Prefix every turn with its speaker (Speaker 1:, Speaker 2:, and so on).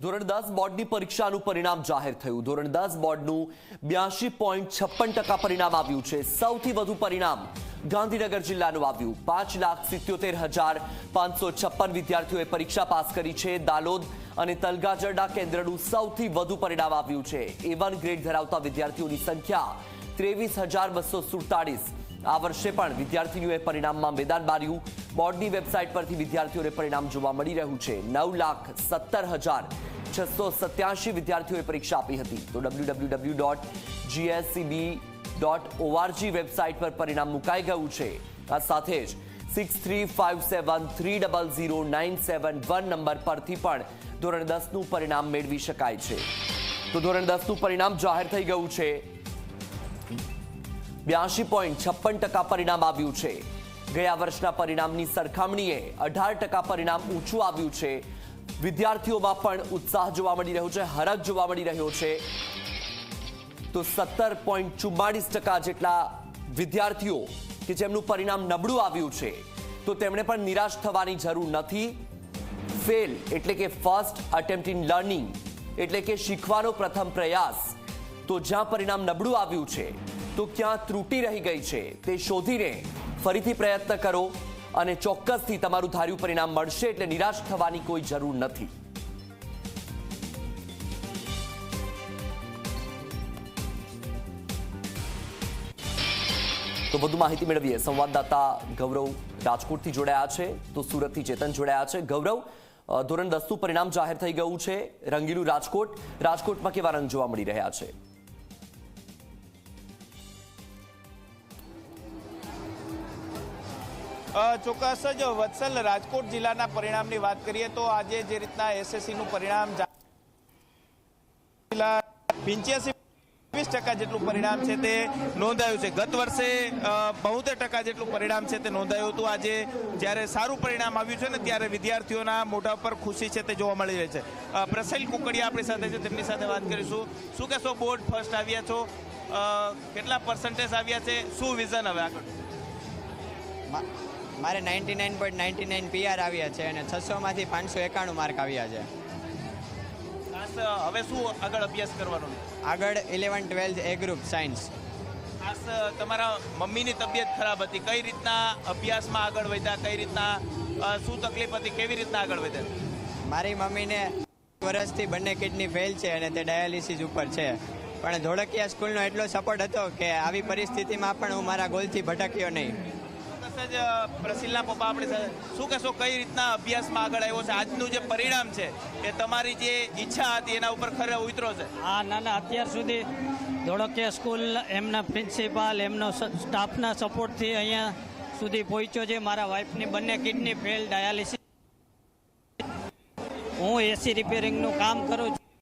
Speaker 1: ધોરણ દસ બોર્ડની પરીક્ષાનું પરિણામ જાહેર થયું. ધોરણ દસ બોર્ડનું બ્યાસી પોઈન્ટ છપ્પન ટકા પરિણામ આવ્યું છે. સૌથી વધુ પરિણામ ગાંધીનગર જિલ્લાનું આવ્યું. પાંચ લાખ સિત્યોતેર હજાર પાંચસો છપ્પન વિદ્યાર્થીઓએ પરીક્ષા પાસ કરી છે. દાલોદ અને તલગાજરડા કેન્દ્રનું સૌથી વધુ પરિણામ આવ્યું છે. એ ગ્રેડ ધરાવતા વિદ્યાર્થીઓની સંખ્યા ત્રેવીસ હજાર બસો સુડતાલીસ આ વર્ષે પણ વિદ્યાર્થીઓએ પરિણામમાં મેદાન માર્યું બોર્ડની વેબસાઇટ પરથી વિદ્યાર્થીઓને પરિણામ જોવા મળી રહ્યું છે. નવ લાખ સત્તર હજાર છસો સત્યાસી વિદ્યાર્થીઓએ પરીક્ષા આપી હતી. તો W dot GSCB dot ORG website પર પરિણામ મુકાઈ ગયું છે. આ સાથે જ six three five seven three double zero nine seven one number પરથી પણ ધોરણ દસનું પરિણામ મેળવી શકાય છે. તો ધોરણ દસનું પરિણામ જાહેર થઈ ગયું છે. બ્યાસી પોઈન્ટ છપ્પન ટકા પરિણામ આવ્યું છે. ગયા વર્ષના પરિણામની સરખામણીએ અઢાર ટકા પરિણામ ઊંચું આવ્યું છે. વિદ્યાર્થીઓમાં પણ ઉત્સાહ જોવા મળી રહ્યો છે, હરખ જોવા મળી રહ્યો છે. તો સત્તર પોઈન્ટ ચુમ્માળીસ ટકા જેટલા વિદ્યાર્થીઓ કે જેમનું પરિણામ નબળું આવ્યું છે, તો તેમણે પણ નિરાશ થવાની જરૂર નથી. ફેલ એટલે કે ફર્સ્ટ અટેમ્પ્ટ ઇન લર્નિંગ એટલે કે શીખવાનો પ્રથમ પ્રયાસ. તો જ્યાં પરિણામ નબળું આવ્યું છે તો ક્યાં ત્રુટી રહી ગઈ છે તે શોધીને ફરીથી પ્રયત્ન કરો અને ચોક્કસથી તમારું ધાર્યું પરિણામ મળશે એટલે નિરાશ થવાની કોઈ જરૂર નથી. તો વધુ માહિતી મેળવીએ. સંવાદદાતા ગૌરવ રાજકોટથી જોડાયા છે, તો સુરતથી ચેતન જોડાયા છે. ગૌરવ ધોરણ દસનું પરિણામ જાહેર થઈ ગયું છે રંગીલું રાજકોટ. રાજકોટમાં કેવા રંગ જોવા મળી રહ્યા છે?
Speaker 2: ચોક્કસ જ વત્સલ રાજકોટ જિલ્લાના પરિણામની વાત કરીએ તો આજે જે રીતના એસએસસીનું પરિણામ પંચ્યાસી ટકા જેટલું પરિણામ છે તે નોંધાયું છે. ગત વર્ષે બોતેર ટકા જેટલું પરિણામ છે તે નોંધાયું હતું. આજે જ્યારે સારું પરિણામ આવ્યું છે ને ત્યારે વિદ્યાર્થીઓના મોઢા પર ખુશી છે તે જોવા મળી રહી છે. પ્રસેલ કુકડિયા આપણી સાથે છે, તેમની સાથે વાત કરીશું. શું કહેશો, બોર્ડ ફર્સ્ટ આવ્યા છો? કેટલા પર્સન્ટેજ આવ્યા છે? શું વિઝન હવે આગળ?
Speaker 3: મારે ninety nine point ninety nine PR આવ્યા છે અને છસોમાંથી પાંચસો એકાણું માર્ક આવ્યા છે.
Speaker 2: હવે શું આગળ અભ્યાસ કરવાનો
Speaker 3: આગળ eleven twelfth A group science
Speaker 2: ખાસ તમારા મમ્મીની તબિયત ખરાબ હતી. કઈ રીતના અભ્યાસમાં આગળ વધ્યા? કઈ રીતના શું તકલીફ હતી? કેવી રીતના આગળ વધ્યા?
Speaker 3: મારી મમ્મીને વર્ષથી બંને કિડની ફેલ છે અને તે ડાયાલિસિસ ઉપર છે. પણ ધોળકિયા સ્કૂલનો એટલો સપોર્ટ હતો કે આવી પરિસ્થિતિમાં પણ હું મારા ગોલથી ભટક્યો નહીં.
Speaker 2: જ પ્રસિલના પપ્પા આપણે શું કહેશો, કઈ રીતના અભ્યાસમાં આગળ આવ્યો છે? આજનું જે પરિણામ છે, એ તમારી જે ઈચ્છા હતી, એના ઉપર ખરે ઉતરો છે?
Speaker 4: આ નાના અત્યાર સુધી ધોળકિયા સ્કૂલ, એમના પ્રિન્સિપાલ, એમનો સ્ટાફના સપોર્ટથી અહીંયા સુધી પહોંચ્યો છે. મારા વાઈફની બંને કિડની ફેલ, ડાયાલિસિસ. હું એસી રિપેરિંગનું કામ કરું